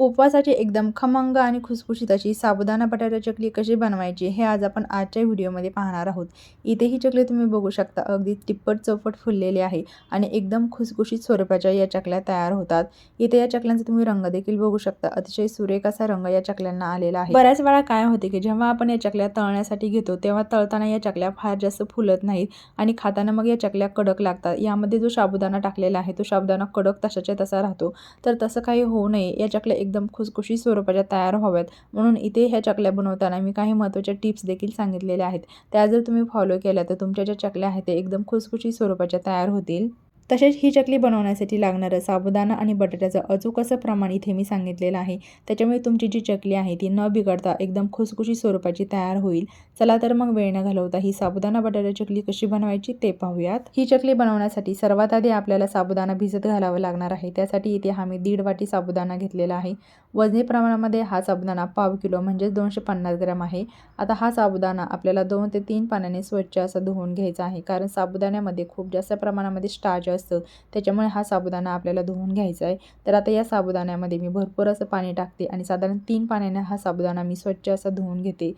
उपवासाची एकदम खमंग आणि खुसखुशीत अशी साबुदाणा बटाटा चकली कशी बनवायची हे आज आपण आजच्या व्हिडिओमध्ये पाहणार आहोत. इथे ही चकली तुम्ही बघू शकता अगदी तिप्पट चौपट फुललेली आहे आणि एकदम खुसखुशीत स्वरूपाच्या या चकल्या तयार होतात. इथे या चकल्यांचा तुम्ही रंग देखील बघू शकता अतिशय सुरेख असा रंग या चकल्यांना आलेला आहे. बऱ्याच वेळा काय होते की जेव्हा आपण या चकल्या तळण्यासाठी घेतो तेव्हा तळताना या चकल्या फार जास्त फुलत नाहीत आणि खाताना मग या चकल्या कडक लागतात. यामध्ये जो साबुदाणा टाकलेला आहे तो साबुदाणा कडक तशाच्या तसा राहतो. तर तसं काही होऊ नये. या चकल्या एकदम खुसखुशी स्वरूपाच्या तयार व्हाव्यात. म्हणून इथे ह्या चकल्या बनवताना मी काही महत्त्वाच्या टिप्स देखील सांगितलेल्या आहेत. त्या जर तुम्ही फॉलो केल्या तर तुमच्या ज्या चकल्या आहेत ते एकदम खुसखुशी स्वरूपाच्या तयार होतील. तसेच ही चकली बनवण्यासाठी लागणारं साबुदाणा आणि बटाट्याचं अचूक असं प्रमाण इथे मी सांगितलेलं आहे. त्याच्यामुळे तुमची जी चकली आहे ती न बिघडता एकदम खुसखुशी स्वरूपाची तयार होईल. चला तर मग वेळ न घालवता ही साबुदाणा बटाटा चकली कशी बनवायची ते पाहूयात. ही चकली बनवण्यासाठी सर्वात आधी आपल्याला साबुदाणा भिजत घालावं लागणार आहे. त्यासाठी इथे हा मी दीड वाटी साबुदाणा घेतलेला आहे. वजनी प्रमाणामध्ये हा साबुदाणा पाव किलो म्हणजेच दोनशे पन्नास ग्रॅम आहे. आता हा साबुदाणा आपल्याला दोन ते तीन पाण्याने स्वच्छ असं धुवून घ्यायचा आहे. कारण साबुदाण्यामध्ये खूप जास्त प्रमाणामध्ये स्टार्च असतं. त्याच्यामुळे हा साबुदाणा आपल्याला धुवून घ्यायचा आहे. तर आता या साबुदाण्यामध्ये मी भरपूर असं पाणी टाकते आणि साधारण तीन पाण्याने हा साबुदाणा मी स्वच्छ असा धुवून घेते.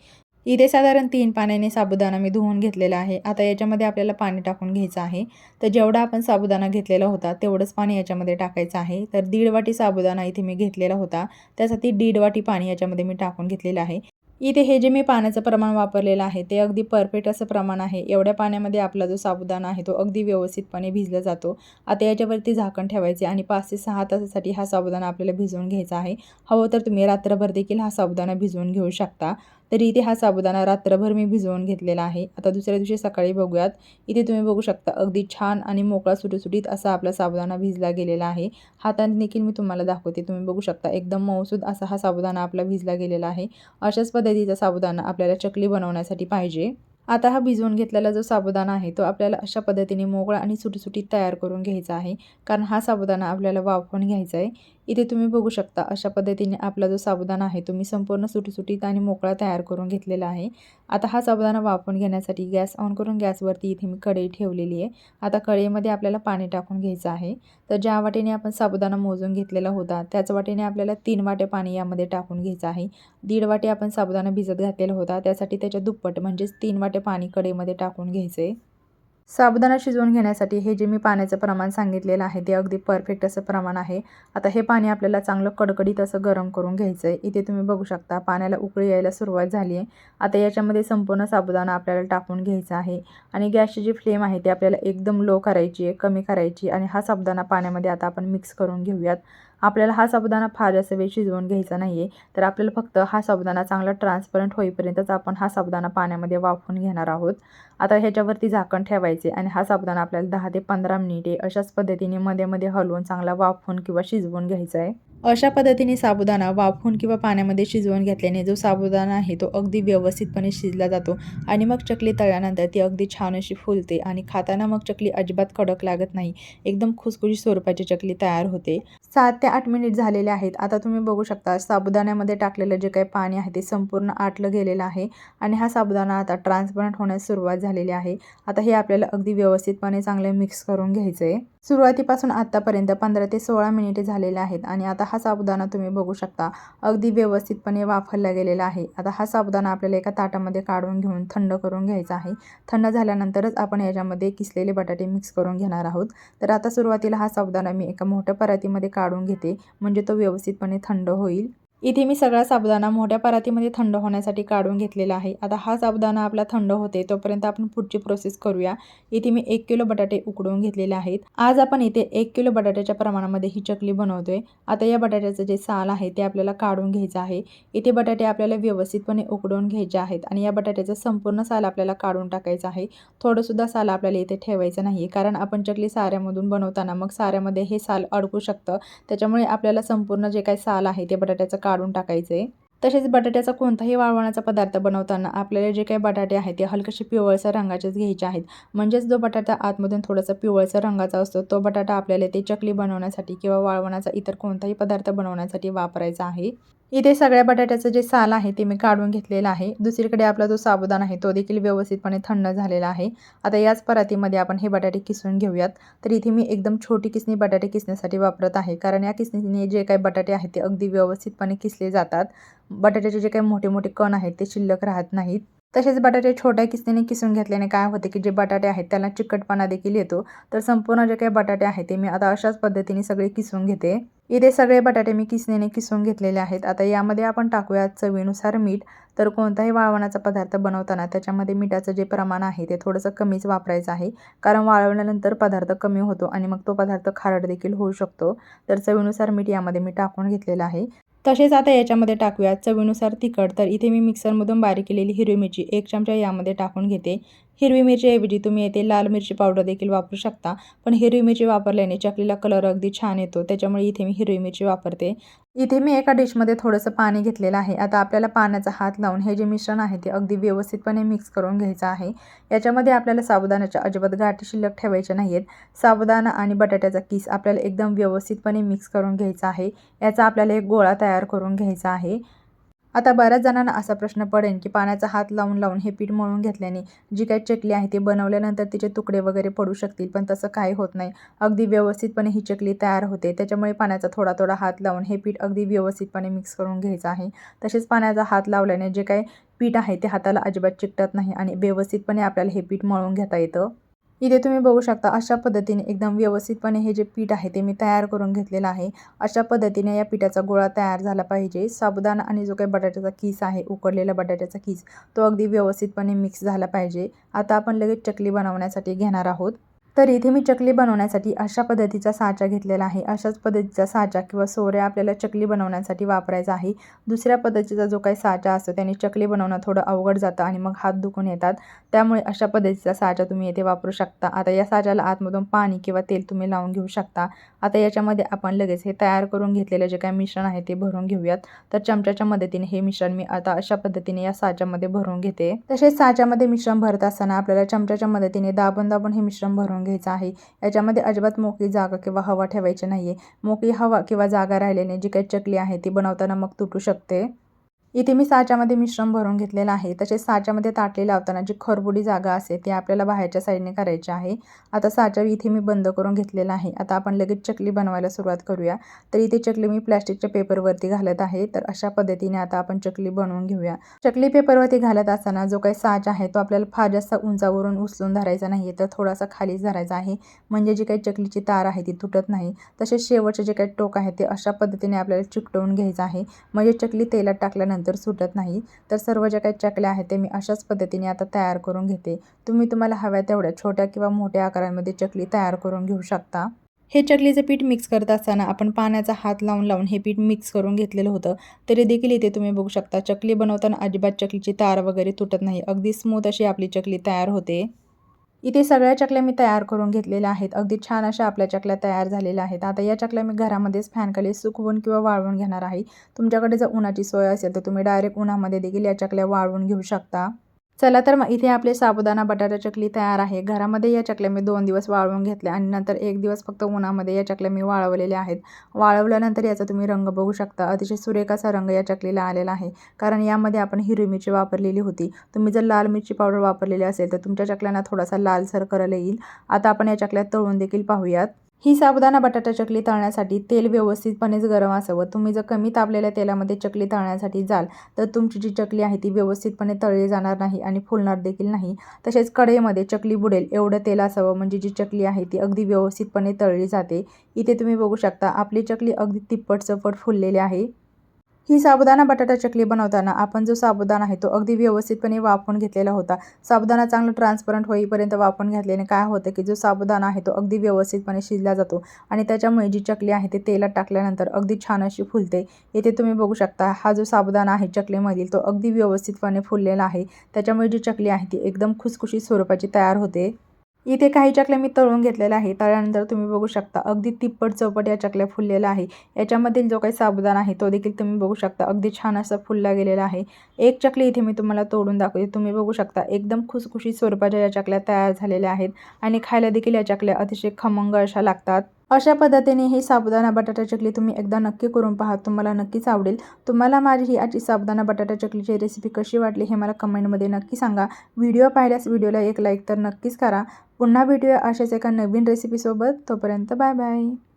इथे साधारण तीन पाण्याने साबुदाणा मी धुवून घेतलेला आहे. आता याच्यामध्ये आपल्याला पाणी टाकून घ्यायचं आहे. तर जेवढा आपण साबुदाणा घेतलेला होता तेवढंच पाणी याच्यामध्ये टाकायचं आहे. तर दीड वाटी साबुदाणा इथे मी घेतलेला होता. त्यासाठी दीड वाटी पाणी याच्यामध्ये मी टाकून घेतलेलं आहे. इथे हे जे मी पाण्याचं प्रमाण वापरलेलं आहे ते अगदी परफेक्ट असं प्रमाण आहे. एवढ्या पाण्यामध्ये आपला जो साबुदाणा आहे तो अगदी व्यवस्थितपणे भिजला जातो. आता याच्यावरती झाकण ठेवायचे आणि पाच ते सहा तासासाठी हा साबुदाणा आपल्याला भिजवून घ्यायचा आहे. हवं तर तुम्ही रात्रभर देखील हा साबुदाणा भिजवून घेऊ शकता. तरी इथे हा साबुदाणा रात्रभर मी भिजवून घेतलेला आहे. आता दुसऱ्या दिवशी सकाळी बघूयात. इथे तुम्ही बघू शकता अगदी छान आणि मोकळा सुटसुटीत असा आपला साबुदाणा भिजला गेलेला आहे. हाताने देखील मी तुम्हाला दाखवते. तुम्ही बघू शकता एकदम मौसूद असा हा साबुदाणा आपला भिजला गेलेला आहे. अशाच पद्धतीचा साबुदाणा आपल्याला चकली बनवण्यासाठी पाहिजे. आता हा भिजवून घेतलेला जो साबुदाणा आहे तो आपल्याला अशा पद्धतीने मोकळा आणि सुटसुटीत तयार करून घ्यायचा आहे. कारण हा साबुदाणा आपल्याला वाफवून घ्यायचा आहे. इथे तुम्ही बघू शकता अशा पद्धतीने आपला जो साबुदाणा आहे तो मी संपूर्ण सुटसुटीत आणि मोकळा तयार करून घेतलेला आहे. आता हा साबुदाणा वापरून घेण्यासाठी गॅस ऑन करून गॅसवरती इथे मी कढई ठेवलेली आहे. आता कढईमध्ये आपल्याला पाणी टाकून घ्यायचं आहे. तर ज्या वाटेने आपण साबुदाणा मोजून घेतलेला होता त्याच वाटेने आपल्याला तीन वाटे पाणी यामध्ये टाकून घ्यायचं आहे. दीड वाटे आपण साबुदाणा भिजत घातलेला होता त्यासाठी त्याच्या दुप्पट म्हणजेच तीन वाटे पाणी कढईमध्ये टाकून घ्यायचं आहे साबुदाणा शिजवून घेण्यासाठी हे जे मी पाण्याचं प्रमाण सांगितलेलं आहे ते अगदी परफेक्ट असं प्रमाण आहे. आता हे पाणी आपल्याला चांगलं कडकडीत असं गरम करून घ्यायचं आहे इथे तुम्ही बघू शकता पाण्याला उकळी यायला सुरुवात झाली आहे. आता याच्यामध्ये संपूर्ण साबुदाणा आपल्याला टाकून घ्यायचा आहे. आणि गॅसची जी फ्लेम आहे ती आपल्याला एकदम लो करायची आहे कमी करायची आणि हा साबुदाणा पाण्यामध्ये आता आपण मिक्स करून घेऊयात. आपल्याला हा साबुदाणा फार जास्त वेळ शिजवून घ्यायचा नाही आहे तर आपल्याला फक्त हा साबुदाणा चांगला ट्रान्सपरंट होईपर्यंतच आपण हा साबुदाणा पाण्यामध्ये वाफवून घेणार आहोत. आता ह्याच्यावरती झाकण ठेवायचे आणि हा साबुदाणा आपल्याला दहा ते पंधरा मिनिटे अशाच पद्धतीने मध्ये मध्ये हलवून चांगला वाफवून किंवा शिजवून घ्यायचा आहे. अशा पद्धतीने साबुदाणा वाफवून किंवा पाण्यामध्ये शिजवून घेतल्याने जो साबुदाणा आहे तो अगदी व्यवस्थितपणे शिजला जातो आणि मग चकली तळल्यानंतर ती अगदी छान अशी फुलते आणि खाताना मग चकली अजिबात कडक लागत नाही. एकदम खुसखुशी स्वरूपाची चकली तयार होते. सात ते आठ मिनिट झालेले आहेत. आता तुम्ही बघू शकता साबुदाण्यामध्ये टाकलेलं जे काही पाणी आहे ते संपूर्ण आटलं गेलेलं आहे आणि हा साबुदाणा आता ट्रान्सपरंट होण्यास सुरुवात झालेली आहे. आता हे आपल्याला अगदी व्यवस्थितपणे चांगले मिक्स करून घ्यायचं आहे सुरुवातीपासून आत्तापर्यंत पंधरा ते सोळा मिनिटे झालेले आहेत आणि आता हा साबुदाणा तुम्ही बघू शकता. अगदी व्यवस्थितपणे वाफरला गेलेला आहे. आता हा साबुदाणा आपल्याला एका ताटामध्ये काढून घेऊन थंड करून घ्यायचा आहे. थंड झाल्यानंतरच आपण याच्यामध्ये किसलेले बटाटे मिक्स करून घेणार आहोत. तर आता सुरुवातीला हा साबुदाणा मी एका मोठ्या परातीमध्ये काढून घेते. म्हणजे तो व्यवस्थितपणे थंड होईल. इथे मी सगळा साबुदाणा मोठ्या परातीमध्ये थंड होण्यासाठी काढून घेतलेला आहे. आता हा साबुदाणा आपला थंड होते तोपर्यंत आपण पुढची प्रोसेस करूया. इथे मी एक किलो बटाटे उकडून घेतलेले आहेत. आज आपण इथे एक किलो बटाट्याच्या प्रमाणामध्ये ही चकली बनवतोय. आता या बटाट्याचं जे साल आहे ते आपल्याला काढून घ्यायचं आहे. इथे बटाटे आपल्याला व्यवस्थितपणे उकडून घ्यायचे आहेत आणि या बटाट्याचं संपूर्ण साल आपल्याला काढून टाकायचं आहे. थोडंसुद्धा साल आपल्याला इथे ठेवायचं नाही कारण आपण चकली साऱ्यामधून बनवताना मग साऱ्यामध्ये हे साल अडकू शकतं. त्याच्यामुळे आपल्याला संपूर्ण जे काही साल आहे ते बटाट्याचं काढून टाकायचे. तसेच बटाट्याचा कोणताही वाळवणाचा पदार्थ बनवताना आपल्याला जे काही बटाटे आहेत ते हलकेसे पिवळसर रंगाचेच घ्यायचे आहेत. म्हणजेच जो बटाटा आतमधून थोडासा पिवळसर रंगाचा असतो तो बटाटा आपल्याला ते चकली बनवण्यासाठी किंवा वाळवणाचा इतर कोणताही पदार्थ बनवण्यासाठी वापरायचा आहे. इथे सगळ्या बटाट्याचं जे साल आहे ते मी काढून घेतलेलं आहे. दुसरीकडे आपला जो साबुदाणा आहे तो देखील व्यवस्थितपणे थंड झालेला आहे. आता याच परातीमध्ये आपण हे बटाटे किसून घेऊयात. तर इथे मी एकदम छोटी किसणी बटाटे किसण्यासाठी वापरत आहे. कारण या किसणीने जे काही बटाटे आहेत ते अगदी व्यवस्थितपणे किसले जातात. बटाट्याचे जे काही मोठे मोठे कण आहेत ते शिल्लक राहत नाहीत. तसेच बटाटे छोट्या किस्तीने किसून घेतल्याने काय होते की जे बटाटे आहेत त्याला चिकटपणा देखील येतो. तर संपूर्ण जे काही बटाटे आहेत ते मी आता अशाच पद्धतीने सगळे किसून घेते. इथे सगळे बटाटे मी किसणीने किसून घेतलेले आहेत. आता यामध्ये आपण टाकूया चवीनुसार मीठ. तर कोणताही वाळवणाचा पदार्थ बनवताना त्याच्यामध्ये मिठाचं जे प्रमाण आहे ते थोडंसं कमीच वापरायचं आहे. कारण वाळवल्यानंतर पदार्थ कमी होतो आणि मग तो पदार्थ खारट देखील होऊ शकतो. तर चवीनुसार मीठ यामध्ये मी टाकून घेतलेलं आहे. तसेच आता याच्यामध्ये टाकूया चवीनुसार तिखट. तर इथे मी मिक्सरमधून बारीक केलेली हिरवी मिरची एक चमचा यामध्ये टाकून घेते. हिरवी मिरचीऐवजी तुम्ही येथे लाल मिरची पावडर देखील वापरू शकता. पण हिरवी मिरची वापरल्याने चकलीला कलर अगदी छान येतो. त्याच्यामुळे इथे मी हिरवी मिरची वापरते. इथे मी एका डिशमध्ये थोडंसं पाणी घेतलेलं आहे. आता आपल्याला पाण्याचा हात लावून हे जे मिश्रण आहे ते अगदी व्यवस्थितपणे मिक्स करून घ्यायचं आहे. याच्यामध्ये आपल्याला साबुदाण्याच्या अजिबात गाठी शिल्लक ठेवायच्या नाही आहेत साबुदाणा आणि बटाट्याचा किस आपल्याला एकदम व्यवस्थितपणे मिक्स करून घ्यायचा आहे. याचा आपल्याला एक गोळा तयार करून घ्यायचा आहे. आता बऱ्याच जणांना असा प्रश्न पडेल की पाण्याचा हात लावून लावून हे पीठ मळून घेतल्याने जी काही चकली आहे ती बनवल्यानंतर तिचे तुकडे वगैरे पडू शकतील पण तसं काही होत नाही. अगदी व्यवस्थितपणे ही चकली तयार होते. त्याच्यामुळे पाण्याचा थोडा थोडा हात लावून हे पीठ अगदी व्यवस्थितपणे मिक्स करून घ्यायचं आहे. तसेच पाण्याचा हात लावल्याने जे काही पीठ आहे ते हाताला अजिबात चिकटत नाही आणि व्यवस्थितपणे आपल्याला हे पीठ मळून घेता येतं. इथे तुम्ही बघू शकता अशा पद्धतीने एकदम व्यवस्थितपणे हे जे पीठ आहे ते मी तयार करून घेतलेलं आहे. अशा पद्धतीने या पिठाचा गोळा तयार झाला पाहिजे. साबुदाणा आणि जो काही बटाट्याचा कीस आहे उकडलेला बटाट्याचा कीस तो अगदी व्यवस्थितपणे मिक्स झाला पाहिजे. आता आपण लगेच चकली बनवण्यासाठी घेणार आहोत. तर इथे मी चकली बनवण्यासाठी अशा पद्धतीचा साचा घेतलेला आहे. अशाच पद्धतीचा साचा किंवा सोऱ्या आपल्याला चकली बनवण्यासाठी वापरायचा आहे. दुसऱ्या पद्धतीचा जो काही साचा असतो त्याने चकली बनवणं थोडं अवघड जातं आणि मग हात दुखून येतात. त्यामुळे अशा पद्धतीचा साचा तुम्ही येथे वापरू शकता. आता या साच्याला आतमधून पाणी किंवा तेल तुम्ही लावून घेऊ शकता. आता याच्यामध्ये आपण लगेच हे तयार करून घेतलेलं जे काही मिश्रण आहे ते भरून घेऊयात. तर चमच्याच्या मदतीने हे मिश्रण मी आता अशा पद्धतीने या साच्यामध्ये भरून घेते. तसेच साच्यामध्ये मिश्रण भरत असताना आपल्याला चमच्याच्या मदतीने दाबून दाबून हे मिश्रण भरून घ्यायचं आहे. याच्यामध्ये अजिबात मोकळी जागा किंवा हवा ठेवायची नाही आहे मोकळी हवा किंवा जागा राहिल्याने जी काही चकली आहे ती बनवताना मग तुटू शकते. इथे मी साच्यामध्ये मिश्रण भरून घेतलेलं आहे. तसेच साच्यामध्ये ताटली लावताना जी खरबुडी जागा असते ती आपल्याला बाहेरच्या साईडने करायची आहे. आता साचा इथे मी बंद करून घेतलेला आहे. आता आपण लगेच चकली बनवायला सुरुवात करूया. तर इथे चकली मी प्लॅस्टिकच्या पेपरवरती घालत आहे. तर अशा पद्धतीने आता आपण चकली बनवून घेऊया. चकली पेपरवरती घालत असताना जो काही साच आहे तो आपल्याला फार जास्त उंचावरून उचलून धरायचा नाही तर थोडासा खालीच धरायचा आहे. म्हणजे जी काही चकलीची तार आहे ती तुटत नाही. तसेच शेवटचे जे काही टोक आहे ते अशा पद्धतीने आपल्याला चिकटवून घ्यायचं आहे. म्हणजे चकली तेलात टाकल्यानंतर नंतर सुटत नाही तर सर्व ज्या काही चकल्या आहेत ते मी अशाच पद्धतीने आता तयार करून घेते. तुम्ही तुम्हाला हव्या तेवढ्या छोट्या किंवा मोठ्या आकारांमध्ये चकली तयार करून घेऊ शकता. हे चकलीचं पीठ मिक्स करत असताना आपण पाण्याचा हात लावून लावून हे पीठ मिक्स करून घेतलेलं होतं. तरी देखील इथे तुम्ही बघू शकता चकली बनवताना अजिबात चकलीची तार वगैरे तुटत नाही. अगदी स्मूथ अशी आपली चकली तयार होते. इथे सगळ्या चकल्या मी तयार करून घेतलेल्या आहेत. अगदी छान अशा आपल्या चकल्या तयार झालेल्या आहेत. आता या चकल्या मी घरामध्येच फॅनखाली सुकवून किंवा वाळवून घेणार आहे. तुमच्याकडे जर उन्हाची सोय असेल तर तुम्ही डायरेक्ट उन्हामध्ये देखील या चकल्या वाळवून घेऊ शकता. चला तर मग इथे आपले साबुदाणा बटाटा चकली तयार आहे. घरामध्ये या चकल्या मी दोन दिवस वाळवून घेतल्या आणि नंतर एक दिवस फक्त उन्हामध्ये या चकल्या मी वाळवलेल्या आहेत. वाळवल्यानंतर याचा तुम्ही रंग बघू शकता. अतिशय सुरेखाचा असा रंग या चकलीला आलेला आहे. कारण यामध्ये आपण हिरवी मिरची वापरलेली होती. तुम्ही जर लाल मिरची पावडर वापरलेली असेल तर तुमच्या चकल्यांना थोडासा लालसर करायला येईल. आता आपण या चकल्यात तळून देखील पाहूयात. ही साबुदाणा बटाटा चकली तळण्यासाठी तेल व्यवस्थितपणेच गरम असावं. तुम्ही जर कमी तापलेल्या तेलामध्ये चकली तळण्यासाठी जाल तर तुमची जी चकली आहे ती व्यवस्थितपणे तळली जाणार नाही आणि फुलणार देखील नाही. तसेच कढईमध्ये चकली बुडेल एवढं तेल असावं म्हणजे जी चकली आहे ती अगदी व्यवस्थितपणे तळली जाते. इथे तुम्ही बघू शकता आपली चकली अगदी तिप्पट चपट फुललेली आहे. ही साबुदाणा बटाटा चकली बनवताना आपण जो साबुदाणा आहे तो अगदी व्यवस्थितपणे वापरून घेतलेला होता. साबुदाणा चांगला ट्रान्सपरंट होईपर्यंत वापरून घेतल्याने काय होतं की जो साबुदाणा आहे तो अगदी व्यवस्थितपणे शिजला जातो आणि त्याच्यामुळे जी चकली आहे ते तेलात टाकल्यानंतर अगदी छान अशी फुलते. येथे तुम्ही बघू शकता हा जो साबुदाणा आहे चकलीमधील तो अगदी व्यवस्थितपणे फुललेला आहे. त्याच्यामुळे जी चकली आहे ती एकदम खुसखुशीत स्वरूपाची तयार होते. इथे काही चकल्या मी तळून घेतलेल्या आहे तळल्यानंतर तुम्ही बघू शकता अगदी तिप्पट चौपट या चकल्या फुललेल्या आहे याच्यामधील जो काही साबुदाणा आहे तो देखील तुम्ही बघू शकता. अगदी छान असा फुलला गेलेला आहे. एक चकली इथे मी तुम्हाला तोडून दाखवते. तुम्ही बघू शकता एकदम खुसखुशीत स्वरूपाच्या या चकल्या तयार झालेल्या आहेत. आणि खायला देखील या चकल्या अतिशय खमंग अशा लागतात. अशा पद्धतीने ही साबुदाणा बटाटा चकली तुम्ही एकदा नक्की करून पहा. तुम्हाला नक्कीच आवडेल. तुम्हाला माझी ही आजची साबुदाणा बटाटा चकलीची रेसिपी कशी वाटली हे मला कमेंटमध्ये नक्की सांगा. व्हिडिओ पाहिल्यास व्हिडिओला एक लाईक तर नक्कीच करा. पुन्हा भेटूया अशाच एका नवीन रेसिपीसोबत तोपर्यंत बाय बाय